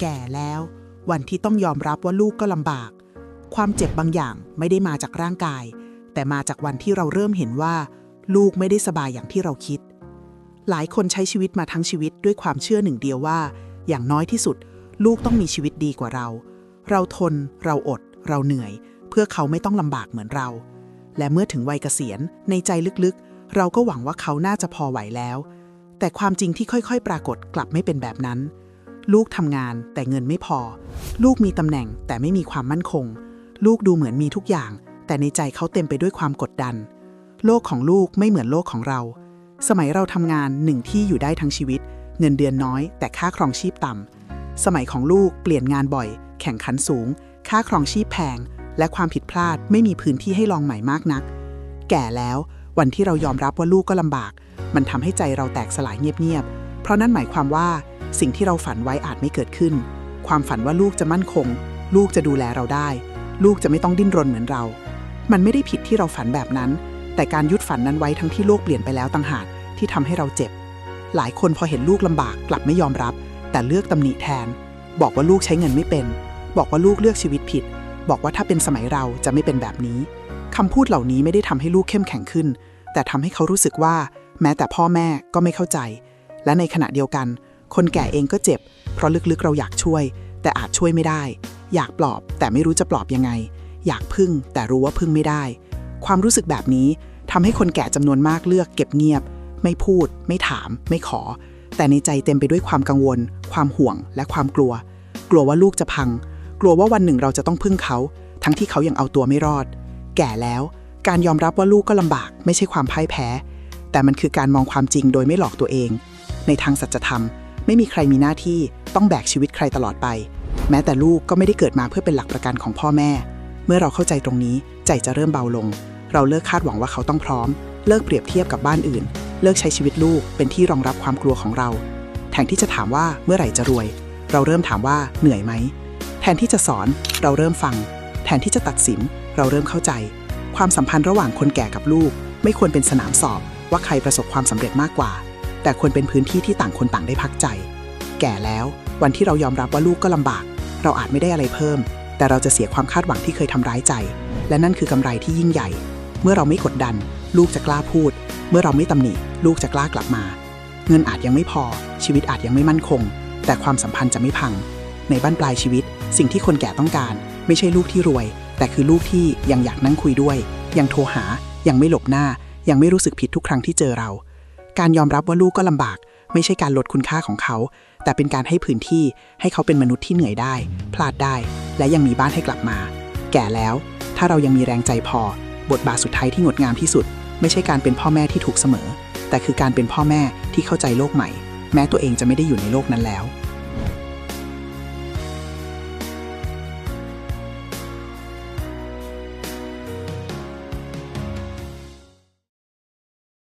แก่แล้ว วันที่ต้องยอมรับว่าลูกก็ลำบาก ความเจ็บบางอย่างไม่ได้มาจากร่างกาย แต่มาจากวันที่เราเริ่มเห็นว่า ลูกไม่ได้สบายอย่างที่เราคิด หลายคนใช้ชีวิตมาทั้งชีวิตด้วยความเชื่อหนึ่งเดียวว่า อย่างน้อยที่สุด ลูกต้องมีชีวิตดีกว่าเรา เราทน เราอด เราเหนื่อย เพื่อเขาไม่ต้องลำบากเหมือนเรา และเมื่อถึงวัยเกษียณ ในใจลึกๆ เราก็หวังว่าเขาน่าจะพอไหวแล้ว แต่ความจริงที่ค่อย ๆ ปรากฏกลับไม่เป็นแบบนั้น ลูกทำงานแต่เงินไม่พอ ลูกมีตำแหน่งแต่ไม่มีความมั่นคง ลูกดูเหมือนมีทุกอย่าง แต่ในใจเขาเต็มไปด้วยความกดดัน โลกของลูกไม่เหมือนโลกของเรา สมัยเราทำงานหนึ่งที่อยู่ได้ทั้งชีวิต เงินเดือนน้อย แต่ค่าครองชีพต่ำสมัยของลูกเปลี่ยนงานบ่อย แข่งขันสูง ค่าครองชีพแพง และความผิดพลาดไม่มีพื้นที่ให้ลองใหม่มากนัก แก่แล้ววันที่เรายอมรับว่าลูกก็ลำบาก มันทำให้ใจเราแตกสลายเงียบๆเพราะนั่นหมายความว่า สิ่งที่เราฝันไว้อาจไม่เกิดขึ้น ความฝันว่าลูกจะมั่นคง ลูกจะดูแลเราได้ ลูกจะไม่ต้องดิ้นรนเหมือนเรา มันไม่ได้ผิดที่เราฝันแบบนั้น แต่การยึดฝันนั้นไว้ทั้งที่โลกเปลี่ยนไปแล้วต่างหากที่ทำให้เราเจ็บ หลายคนพอเห็นลูกลำบากกลับไม่ยอมรับ แต่เลือกตำหนิแทน บอกว่าลูกใช้เงินไม่เป็น บอกว่าลูกเลือกชีวิตผิด บอกว่าถ้าเป็นสมัยเราจะไม่เป็นแบบนี้คำพูดเหล่านี้ไม่ได้ทำให้ลูกเข้มแข็งขึ้น แต่ทำให้เขารู้สึกว่า แม้แต่พ่อแม่ก็ไม่เข้าใจ และในขณะเดียวกัน คนแก่เองก็เจ็บ เพราะลึกๆเราอยากช่วย แต่อาจช่วยไม่ได้ อยากปลอบ แต่ไม่รู้จะปลอบยังไง อยากพึ่ง แต่รู้ว่าพึ่งไม่ได้ ความรู้สึกแบบนี้ทำให้คนแก่จำนวนมากเลือกเก็บเงียบ ไม่พูด ไม่ถาม ไม่ขอ แต่ในใจเต็มไปด้วยความกังวล ความห่วง และความกลัว กลัวว่าลูกจะพัง กลัวว่าวันหนึ่งเราจะต้องพึ่งเขา ทั้งที่เขายังเอาตัวไม่รอด แก่แล้ว การยอมรับว่าลูกก็ลำบาก ไม่ใช่ความพ่ายแพ้ แต่มันคือการมองความจริงโดยไม่หลอกตัวเอง ในทางสัจธรรม ไม่มีใครมีหน้าที่ต้องแบกชีวิตใครตลอดไป แม้แต่ลูกก็ไม่ได้เกิดมาเพื่อเป็นหลักประกันของพ่อแม่ เมื่อเราเข้าใจตรงนี้ใจจะเริ่มเบาลง เราเลิกคาดหวังว่าเขาต้องพร้อม เลิกเปรียบเทียบกับบ้านอื่น เลิกใช้ชีวิตลูกเป็นที่รองรับความกลัวของเรา แทนที่จะถามว่าเมื่อไหร่จะรวย เราเริ่มถามว่าเหนื่อยไหม แทนที่จะสอน เราเริ่มฟัง แทนที่จะตัดสิน เราเริ่มเข้าใจ ความสัมพันธ์ระหว่างคนแก่กับลูก ไม่ควรเป็นสนามสอบว่าใครประสบความสำเร็จมากกว่า แต่ควรเป็นพื้นที่ที่ต่างคนต่างได้พักใจ แก่แล้ว วันที่เรายอมรับว่าลูกก็ลำบาก เราอาจไม่ได้อะไรเพิ่ม แต่เราจะเสียความคาดหวังที่เคยทำร้ายใจ และนั่นคือกำไรที่ยิ่งใหญ่ เมื่อเราไม่กดดัน ลูกจะกล้าพูด เมื่อเราไม่ตำหนิ ลูกจะกล้ากลับมา เงินอาจยังไม่พอ ชีวิตอาจยังไม่มั่นคง แต่ความสัมพันธ์จะไม่พัง ในบ้านปลายชีวิต สิ่งที่คนแก่ต้องการ ไม่ใช่ลูกที่รวย แต่คือลูกที่ยังอยากนั่งคุยด้วย ยังโทรหา ยังไม่หลบหน้า ยังไม่รู้สึกผิดทุกครั้งที่เจอเรา การยอมรับว่าลูกก็ลำบาก ไม่ใช่การลดคุณค่าของเขา แต่เป็นการให้พื้นที่ให้เขาเป็นมนุษย์ที่เหนื่อยได้ พลาดได้ และยังมีบ้านให้กลับมา แก่แล้ว ถ้าเรายังมีแรงใจพอ บทบาทสุดท้ายที่งดงามที่สุด ไม่ใช่การเป็นพ่อแม่ที่ถูกเสมอ แต่คือการเป็นพ่อแม่ที่เข้าใจโลกใหม่ แม้ตัวเองจะไม่ได้อยู่ในโลกนั้นแล้ว